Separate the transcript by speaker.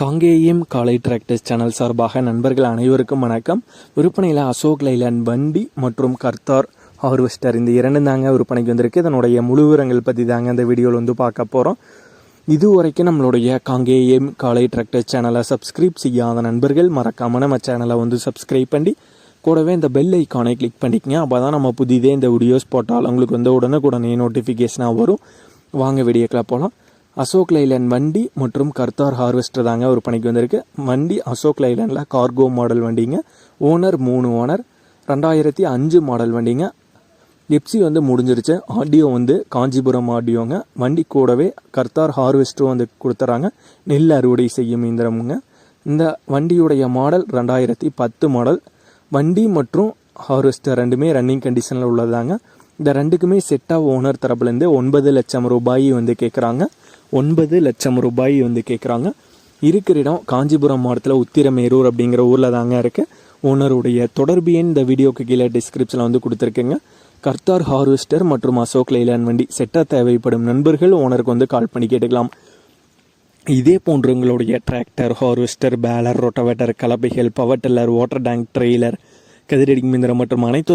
Speaker 1: காங்கேயம் காலை tractors channel சார்பாக நண்பர்கள் அனைவருக்கும் வணக்கம். விற்பனையில் அசோக் லைலன் வண்டி மற்றும் கர்த்தார் ஹார்வெஸ்டர் இந்த இரண்டு தாங்க விற்பனைக்கு வந்திருக்கு. இதனுடைய முழு விவரங்கள் பற்றி தாங்க இந்த வீடியோவில் வந்து பார்க்க போகிறோம் இது வரைக்கும் நம்மளுடைய காங்கேயம் காலை டிராக்டர்ஸ் சேனலை சப்ஸ்கிரைப் செய்யாத நண்பர்கள் மறக்காமல் நம்ம சேனலை வந்து சப்ஸ்கிரைப் பண்ணி கூடவே இந்த பெல் ஐக்கானை கிளிக் பண்ணிக்கங்க. அப்போ தான் நம்ம புதிதே இந்த வீடியோஸ் போட்டால் உங்களுக்கு வந்து உடனுக்குடனே நோட்டிஃபிகேஷனாக வரும். வாங்க வீடியோக்கில் போகலாம் அசோக் லைலன் வண்டி மற்றும் கர்த்தார் ஹார்வெஸ்டர் தாங்க ஒரு பணிக்கு வந்திருக்கு. வண்டி அசோக் லைலனில் கார்கோ மாடல் வண்டிங்க. ஓனர் மூணு ஓனர். ரெண்டாயிரத்தி அஞ்சு மாடல் வண்டிங்க. எப்சி வந்து முடிஞ்சிருச்சு. ஆடியோ வந்து காஞ்சிபுரம் ஆடியோங்க வண்டி கூடவே கர்த்தார் ஹார்வெஸ்டரும் வந்து கொடுத்துறாங்க. நெல் அறுவடை செய்யும் இயந்திரமுங்க. இந்த வண்டியுடைய மாடல் ரெண்டாயிரத்தி பத்து மாடல். வண்டி மற்றும் ஹார்வெஸ்டர் ரெண்டுமே ரன்னிங் கண்டிஷனில் உள்ளதாங்க. இந்த ரெண்டுக்குமே செட்டாக ஓனர் தரப்புலேருந்து ஒன்பது லட்சம் ரூபாய் வந்து கேட்குறாங்க ஒன்பது லட்சம் ரூபாய் வந்து கேட்குறாங்க இருக்கிற இடம் காஞ்சிபுரம் மாவட்டத்தில் உத்திரமேரூர் அப்படிங்கிற ஊரில் தாங்க இருக்குது ஓனருடைய தொடர்பு எண் இந்த வீடியோக்கு கீழே டிஸ்கிரிப்ஷனில் வந்து கொடுத்துருக்கேங்க. கர்த்தார் ஹார்வெஸ்டர் மற்றும் அசோக் லைலான் வண்டி செட்டாக தேவைப்படும் நண்பர்கள் ஓனருக்கு வந்து கால் பண்ணி கேட்டுக்கலாம். இதே போன்று உங்களுடைய tractor harvester baler rotavator கலப்பைகள் power tiller water tank trailer கதிரடி மிந்திரம் மற்றும் அனைத்து